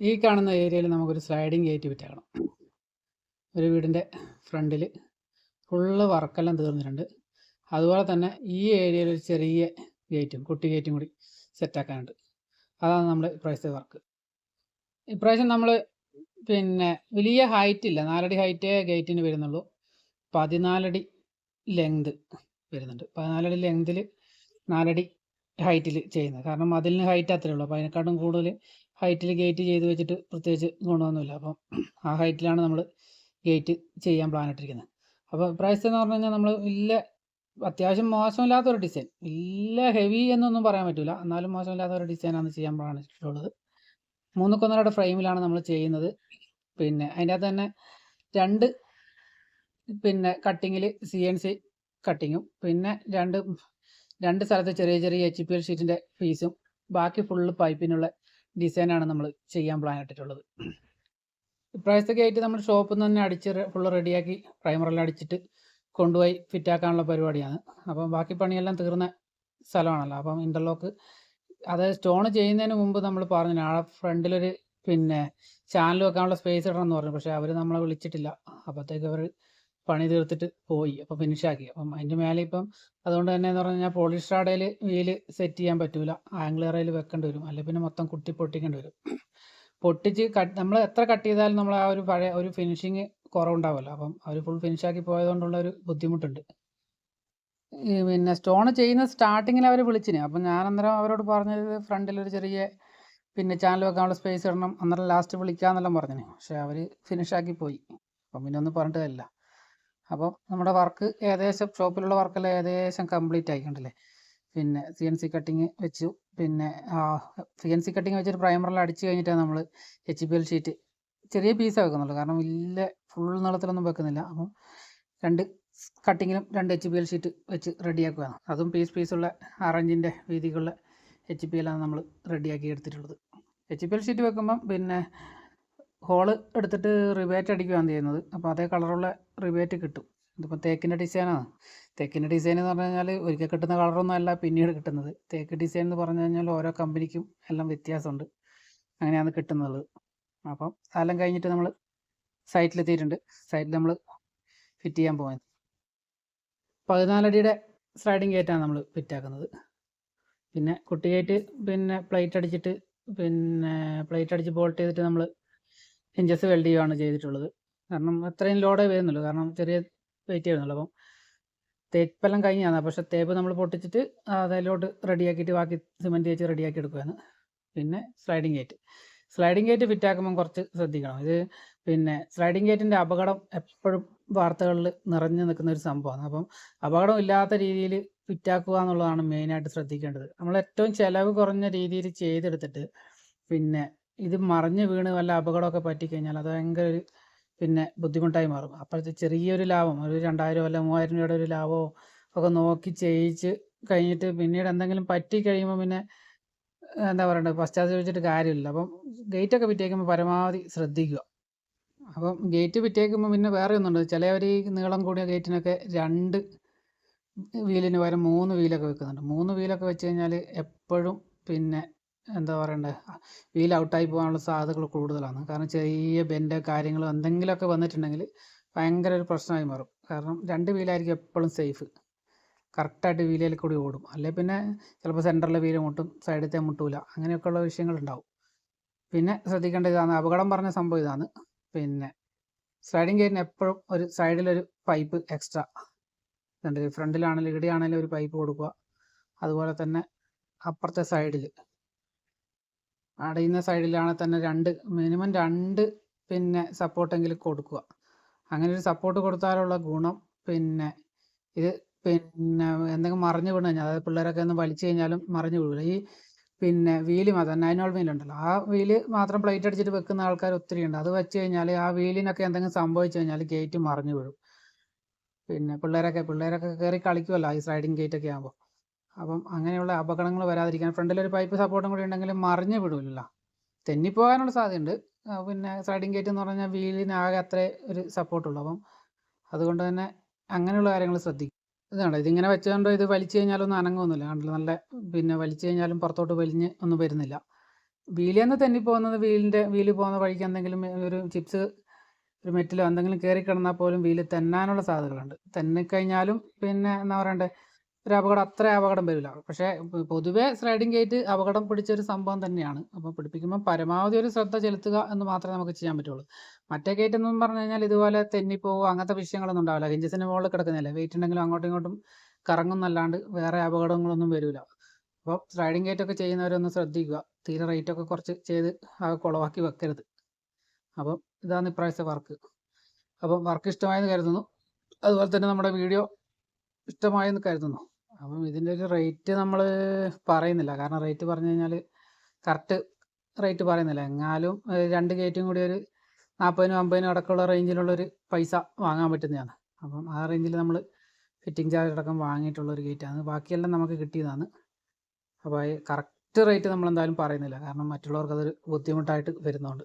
ഈ കാണുന്ന ഏരിയയിൽ നമുക്കൊരു സ്ലൈഡിങ് ഗേറ്റ് വിറ്റാക്കണം. ഒരു വീടിന്റെ ഫ്രണ്ടിൽ ഫുള്ള് വർക്കെല്ലാം തീർന്നിട്ടുണ്ട്. അതുപോലെ തന്നെ ഈ ഏരിയയിൽ ഒരു ചെറിയ ഗേറ്റും കുട്ടി ഗേറ്റും കൂടി സെറ്റാക്കാനുണ്ട് അതാണ് നമ്മൾ ഇപ്രാവശ്യത്തെ വർക്ക് ഇപ്രാവശ്യം നമ്മൾ പിന്നെ വലിയ ഹൈറ്റ് ഇല്ല നാലടി ഹൈറ്റേ ഗേറ്റിന് വരുന്നുള്ളൂ. പതിനാലടി ലെങ്ത് വരുന്നുണ്ട്. പതിനാലടി ലെങ്തിൽ നാലടി ഹൈറ്റിൽ ചെയ്യുന്നത്. കാരണം മതിലിന് ഹൈറ്റ് അത്രേ ഉള്ളൂ. അപ്പോൾ അതിനെക്കാട്ടും കൂടുതൽ ഹൈറ്റിൽ ഗേറ്റ് ചെയ്ത് വെച്ചിട്ട് പ്രത്യേകിച്ച് ഗുണമൊന്നുമില്ല. അപ്പം ആ ഹൈറ്റിലാണ് നമ്മൾ ഗേറ്റ് ചെയ്യാൻ പ്ലാൻ ഇട്ടിരിക്കുന്നത്. അപ്പോൾ പ്രൈസ് എന്ന് പറഞ്ഞു കഴിഞ്ഞാൽ നമ്മൾ വലിയ അത്യാവശ്യം മോശമില്ലാത്ത ഒരു ഡിസൈൻ വലിയ ഹെവി എന്നൊന്നും പറയാൻ പറ്റില്ല എന്നാലും മോശമില്ലാത്ത ഒരു ഡിസൈനാണ് ചെയ്യാൻ പ്ലാൻ ഇട്ടിട്ടുള്ളത്. മൂന്ന് കൊന്നരയുടെ ഫ്രെയിമിലാണ് നമ്മൾ ചെയ്യുന്നത്. പിന്നെ അതിന്റെ അകത്ത് തന്നെ രണ്ട് പിന്നെ കട്ടിങ്ങിൽ സി എൻ സി കട്ടിങ്ങും പിന്നെ രണ്ട് രണ്ട് സ്ഥലത്ത് ചെറിയ ചെറിയ എച്ച് പി എൽ ഷീറ്റിന്റെ പീസും ബാക്കി ഫുള്ള് പൈപ്പിനുള്ള ഡിസൈനാണ് നമ്മൾ ചെയ്യാൻ പ്ലാൻ ഇട്ടിട്ടുള്ളത്. ഇപ്രാവശ്യത്തൊക്കെ ആയിട്ട് നമ്മൾ ഷോപ്പിൽ നിന്ന് തന്നെ അടിച്ച് ഫുള്ള് റെഡിയാക്കി പ്രൈമറെല്ലാം അടിച്ചിട്ട് കൊണ്ടുപോയി ഫിറ്റാക്കാനുള്ള പരിപാടിയാണ്. അപ്പം ബാക്കി പണിയെല്ലാം തീർന്ന സ്ഥലമാണല്ലോ. അപ്പം ഇന്റർലോക്ക് അത് സ്റ്റോൺ ചെയ്യുന്നതിന് മുമ്പ് നമ്മൾ പറഞ്ഞു ആ ഫ്രണ്ടിലൊരു പിന്നെ ചാനൽ വെക്കാനുള്ള സ്പേസ് ഇടണം എന്ന് പറഞ്ഞു. പക്ഷേ അവർ നമ്മളെ വിളിച്ചിട്ടില്ല. അപ്പോഴത്തേക്ക് അവർ പണി തീർത്തിട്ട് പോയി അപ്പോൾ ഫിനിഷ് ആക്കി. അപ്പം അതിന്റെ മേലെ ഇപ്പം അതുകൊണ്ട് തന്നെ എന്ന് പറഞ്ഞു കഴിഞ്ഞാൽ പോളിസ്റ്റാടയിൽ വീൽ സെറ്റ് ചെയ്യാൻ പറ്റൂല. ആംഗ്ലറയിൽ വെക്കേണ്ടി വരും. അല്ലെങ്കിൽ പിന്നെ മൊത്തം കുട്ടി പൊട്ടിക്കേണ്ടി വരും. പൊട്ടിച്ച് കട്ട് നമ്മൾ എത്ര കട്ട് ചെയ്താലും നമ്മൾ ആ ഒരു പഴയ ഒരു ഫിനിഷിങ് കുറവുണ്ടാവുമല്ലോ അപ്പം അവർ ഫുൾ ഫിനിഷ് ആക്കി പോയതുകൊണ്ടുള്ള ഒരു ബുദ്ധിമുട്ടുണ്ട്. പിന്നെ സ്റ്റോൺ ചെയ്യുന്ന സ്റ്റാർട്ടിങ്ങിൽ അവർ വിളിച്ചിന്. അപ്പം ഞാൻ അന്നേരം അവരോട് പറഞ്ഞത് ഫ്രണ്ടിൽ ഒരു ചെറിയ പിന്നെ ചാനൽ വെക്കാനുള്ള സ്പേസ് ഇടണം. അന്നേരം ലാസ്റ്റ് വിളിക്കാന്നെല്ലാം പറഞ്ഞിന്. പക്ഷേ അവർ ഫിനിഷ് ആക്കി പോയി. അപ്പം പിന്നെ ഒന്നും പറഞ്ഞിട്ട് കാര്യമില്ല. അപ്പോൾ നമ്മുടെ വർക്ക് ഏകദേശം ഷോപ്പിലുള്ള വർക്കെല്ലാം ഏകദേശം കംപ്ലീറ്റ് ആയിക്കണ്ടല്ലേ? പിന്നെ സി എൻ സി കട്ടിങ് വെച്ചു. പിന്നെ സി എൻ സി കട്ടിങ് വെച്ചിട്ട് പ്രൈമറെല്ലാം അടിച്ച് കഴിഞ്ഞിട്ടാണ് നമ്മൾ എച്ച് പി എൽ ഷീറ്റ് ചെറിയ പീസാണ് വെക്കുന്നുള്ളൂ. കാരണം വലിയ ഫുൾ നീളത്തിലൊന്നും വെക്കുന്നില്ല. അപ്പം രണ്ട് കട്ടിങ്ങിലും രണ്ട് എച്ച് പി എൽ ഷീറ്റ് വെച്ച് റെഡിയാക്കുകയാണ് അതും പീസ് പീസുള്ള ആറഞ്ചിന്റെ വീതിക്കുള്ള എച്ച് പി എല്ലാണ് നമ്മൾ റെഡിയാക്കി എടുത്തിട്ടുള്ളത്. എച്ച് പി എൽ ഷീറ്റ് വെക്കുമ്പം പിന്നെ ഹോൾ എടുത്തിട്ട് റിബേറ്റ് അടിക്കുകയാണ് ചെയ്യുന്നത്. അപ്പോൾ അതേ കളറുള്ള റിബേറ്റ് കിട്ടും. ഇതിപ്പോൾ തേക്കിന്റെ ഡിസൈനാണ് തേക്കിന്റെ ഡിസൈൻ എന്ന് പറഞ്ഞു കഴിഞ്ഞാൽ ഒരിക്കൽ കിട്ടുന്ന കളറൊന്നും അല്ല പിന്നീട് കിട്ടുന്നത്. തേക്ക് ഡിസൈൻ എന്ന് പറഞ്ഞു കഴിഞ്ഞാൽ ഓരോ കമ്പനിക്കും എല്ലാം വ്യത്യാസമുണ്ട്. അങ്ങനെയാണ് കിട്ടുന്നത്. അപ്പം കാലം കഴിഞ്ഞിട്ട് നമ്മൾ സൈറ്റിലെത്തിയിട്ടുണ്ട് സൈറ്റിൽ നമ്മൾ ഫിറ്റ് ചെയ്യാൻ പോകുന്നത് പതിനാലടിയുടെ സ്ലൈഡിങ് ഗേറ്റാണ് നമ്മൾ ഫിറ്റാക്കുന്നത് പിന്നെ കുട്ടി ഗേറ്റ് പിന്നെ പ്ലേറ്റ് അടിച്ചിട്ട് പിന്നെ പ്ലേറ്റ് അടിച്ച് ബോൾട്ട് ചെയ്തിട്ട് നമ്മൾ ഇഞ്ചസ് വെൽഡ് ചെയ്യുകയാണ് ചെയ്തിട്ടുള്ളത്. കാരണം അത്രയും ലോഡേ വരുന്നുള്ളൂ. കാരണം ചെറിയ വെയിറ്റ് ചെയ്യുന്നുള്ളൂ അപ്പം തേപ്പെല്ലാം കഴിഞ്ഞാണ് പക്ഷേ തേപ്പ് നമ്മൾ പൊട്ടിച്ചിട്ട് അതിലോട്ട് റെഡിയാക്കിയിട്ട് ബാക്കി സിമെന്റ് തേച്ച് റെഡിയാക്കി എടുക്കുകയാണ് പിന്നെ sliding gate sliding gate fit ആക്കുമ്പോൾ കുറച്ച് ശ്രദ്ധിക്കണം. ഇത് പിന്നെ സ്ലൈഡിങ് ഗേറ്റിന്റെ അപകടം എപ്പോഴും വാർത്തകളിൽ നിറഞ്ഞു നിൽക്കുന്ന ഒരു സംഭവമാണ്. അപ്പം അപകടം ഇല്ലാത്ത രീതിയിൽ ഫിറ്റാക്കുക എന്നുള്ളതാണ് മെയിനായിട്ട് ശ്രദ്ധിക്കേണ്ടത്. നമ്മൾ ഏറ്റവും ചിലവ് കുറഞ്ഞ രീതിയിൽ ചെയ്തെടുത്തിട്ട് പിന്നെ ഇത് മറിഞ്ഞ് വീണ് വല്ല അപകടമൊക്കെ പറ്റിക്കഴിഞ്ഞാൽ അത് ഭയങ്കര ഒരു പിന്നെ ബുദ്ധിമുട്ടായി മാറും. അപ്പോഴത്തെ ചെറിയൊരു ലാഭം ഒരു രണ്ടായിരം അല്ല മൂവായിരം രൂപയുടെ ഒരു ലാഭമോ ഒക്കെ നോക്കി ചെയ്യിച്ച് കഴിഞ്ഞിട്ട് പിന്നീട് എന്തെങ്കിലും പറ്റി കഴിയുമ്പോൾ പിന്നെ എന്താ പറയണ്ടത് പശ്ചാത്തലിച്ചിട്ട് കാര്യമില്ല. അപ്പം ഗേറ്റൊക്കെ വിറ്റേക്കുമ്പോൾ പരമാവധി ശ്രദ്ധിക്കുക. അപ്പം ഗേറ്റ് വിറ്റേക്കുമ്പോൾ പിന്നെ വേറെ ഒന്നുണ്ട്. ചിലവർ ഈ നീളം കൂടിയ ഗേറ്റിനൊക്കെ രണ്ട് വീലിന് പകരം മൂന്ന് വീലൊക്കെ വെക്കുന്നുണ്ട്. മൂന്ന് വീലൊക്കെ വെച്ച് കഴിഞ്ഞാൽ എപ്പോഴും പിന്നെ എന്താ പറയണ്ടേ? വീൽ ഔട്ടായി പോകാനുള്ള സാധ്യതകൾ കൂടുതലാണ്. കാരണം ചെറിയ ബെൻഡ് കാര്യങ്ങൾ എന്തെങ്കിലുമൊക്കെ വന്നിട്ടുണ്ടെങ്കിൽ ഭയങ്കര ഒരു പ്രശ്നമായി മാറും. കാരണം രണ്ട് വീലായിരിക്കും എപ്പോഴും സേഫ് കറക്റ്റായിട്ട് വീലിൽ കൂടി ഓടും. അല്ലെങ്കിൽ പിന്നെ ചിലപ്പോൾ സെന്ററിലെ വീൽ മുട്ടും സൈഡത്തെ മുട്ടൂല. അങ്ങനെയൊക്കെയുള്ള വിഷയങ്ങളുണ്ടാവും പിന്നെ ശ്രദ്ധിക്കേണ്ട ഇതാണ്. അപകടം പറഞ്ഞ സംഭവം ഇതാണ്. പിന്നെ സ്ലൈഡിങ് ഗേറ്റിന് എപ്പോഴും ഒരു സൈഡിലൊരു പൈപ്പ് എക്സ്ട്രാ ഇതുണ്ട്. ഫ്രണ്ടിലാണെങ്കിലും ഇവിടെയാണെങ്കിലും ഒരു പൈപ്പ് കൊടുക്കുക. അതുപോലെ തന്നെ അപ്പുറത്തെ സൈഡിൽ അടയുന്ന സൈഡിലാണ് തന്നെ രണ്ട് മിനിമം രണ്ട് പിന്നെ സപ്പോർട്ടെങ്കിലും കൊടുക്കുക. അങ്ങനെ ഒരു സപ്പോർട്ട് കൊടുത്താലുള്ള ഗുണം പിന്നെ ഇത് പിന്നെ എന്തെങ്കിലും മറിഞ്ഞു വീണ് കഴിഞ്ഞാൽ അതായത് പിള്ളേരൊക്കെ ഒന്ന് വലിച്ചു കഴിഞ്ഞാലും മറിഞ്ഞു വീഴില്ല ഈ പിന്നെ വീൽ മാത്രം നൈനോൾ വീലുണ്ടല്ലോ ആ വീൽ മാത്രം പ്ലേറ്റ് അടിച്ചിട്ട് വെക്കുന്ന ആൾക്കാർ ഒത്തിരി ഉണ്ട്. അത് വെച്ച് കഴിഞ്ഞാൽ ആ വീലിനൊക്കെ എന്തെങ്കിലും സംഭവിച്ചു കഴിഞ്ഞാൽ ഗേറ്റ് മറിഞ്ഞു വീഴും. പിന്നെ പിള്ളേരൊക്കെ പിള്ളേരൊക്കെ കയറി കളിക്കുമല്ലോ ഈ സ്ലൈഡിങ് ഗേറ്റ് ഒക്കെ ആകുമ്പോൾ അപ്പം അങ്ങനെയുള്ള അപകടങ്ങൾ വരാതിരിക്കാൻ ഫ്രണ്ടിലൊരു പൈപ്പ് സപ്പോർട്ടും കൂടി ഉണ്ടെങ്കിൽ മറിഞ്ഞു വിടില്ല തെന്നിപ്പോകാനുള്ള സാധ്യതയുണ്ട്. പിന്നെ സ്ലൈഡിങ് ഗേറ്റ് എന്ന് പറഞ്ഞാൽ വീലിനാകെ അത്രേ ഒരു സപ്പോർട്ടുള്ളൂ അപ്പം അതുകൊണ്ട് തന്നെ അങ്ങനെയുള്ള കാര്യങ്ങൾ ശ്രദ്ധിക്കും. ഇതാണ് ഇതിങ്ങനെ വെച്ചുകൊണ്ട് ഇത് വലിച്ചു കഴിഞ്ഞാലൊന്നും അനങ്ങുമൊന്നുമില്ല കണ്ടില്ല? നല്ല പിന്നെ വലിച്ചു കഴിഞ്ഞാലും പുറത്തോട്ട് വലിഞ്ഞ് ഒന്നും വരുന്നില്ല. വീലിയെന്ന് തെന്നി പോകുന്നത് വീലിന്റെ വീൽ പോകുന്ന വഴിക്ക് എന്തെങ്കിലും ഒരു ചിപ്സ് ഒരു മെറ്റിലോ എന്തെങ്കിലും കയറി കിടന്നാൽ പോലും വീൽ തെന്നാനുള്ള സാധ്യതകളുണ്ട്. തെന്നിക്കഴിഞ്ഞാലും പിന്നെ എന്താ പറയണ്ടേ? ഒരു അപകടം അത്ര അപകടം വരില്ല. പക്ഷേ പൊതുവേ സ്ലൈഡിങ് ഗേറ്റ് അപകടം പിടിച്ചൊരു സംഭവം തന്നെയാണ്. അപ്പോൾ പിടിപ്പിക്കുമ്പോൾ പരമാവധി ഒരു ശ്രദ്ധ ചെലുത്തുക എന്ന് മാത്രമേ നമുക്ക് ചെയ്യാൻ പറ്റുള്ളൂ. മറ്റേ ഗേറ്റ് എന്ന് പറഞ്ഞു കഴിഞ്ഞാൽ ഇതുപോലെ തെന്നിപ്പോവുക അങ്ങനത്തെ വിഷയങ്ങളൊന്നും ഉണ്ടാവില്ല. ഹിഞ്ചസിന് മുകളിൽ കിടക്കുന്നില്ല വെയിറ്റ് ഉണ്ടെങ്കിലും അങ്ങോട്ടും ഇങ്ങോട്ടും കറങ്ങുന്നല്ലാണ്ട് വേറെ അപകടങ്ങളൊന്നും വരില്ല അപ്പോൾ സ്ലൈഡിങ് ഗേറ്റ് ഒക്കെ ചെയ്യുന്നവരൊന്ന് ശ്രദ്ധിക്കുക. തീരെ റേറ്റ് ഒക്കെ കുറച്ച് ചെയ്ത് അത് കുളവാക്കി വെക്കരുത്. അപ്പം ഇതാണ് ഇപ്രാവശ്യത്തെ വർക്ക്. അപ്പം വർക്ക് ഇഷ്ടമായെന്ന് കരുതുന്നു. അതുപോലെ തന്നെ നമ്മുടെ വീഡിയോ ഇഷ്ടമായെന്ന് കരുതുന്നു. അപ്പം ഇതിന്റെ ഒരു റേറ്റ് നമ്മൾ പറയുന്നില്ല. കാരണം റേറ്റ് പറഞ്ഞു കഴിഞ്ഞാൽ കറക്റ്റ് റേറ്റ് പറയുന്നില്ല. എങ്ങാലും രണ്ട് ഗേറ്റും കൂടി ഒരു നാൽപ്പതിനും അമ്പതിനും അടക്കമുള്ള റേഞ്ചിലുള്ളൊരു പൈസ വാങ്ങാൻ പറ്റുന്നതാണ്. അപ്പം ആ റേഞ്ചിൽ നമ്മൾ ഫിറ്റിംഗ് ചാർജ് അടക്കം വാങ്ങിയിട്ടുള്ള ഒരു ഗേറ്റാണ് ബാക്കിയെല്ലാം നമുക്ക് കിട്ടിയതാണ്. അപ്പോൾ കറക്റ്റ് റേറ്റ് നമ്മൾ എന്തായാലും പറയുന്നില്ല. കാരണം മറ്റുള്ളവർക്ക് അതൊരു ബുദ്ധിമുട്ടായിട്ട് വരുന്നതുകൊണ്ട്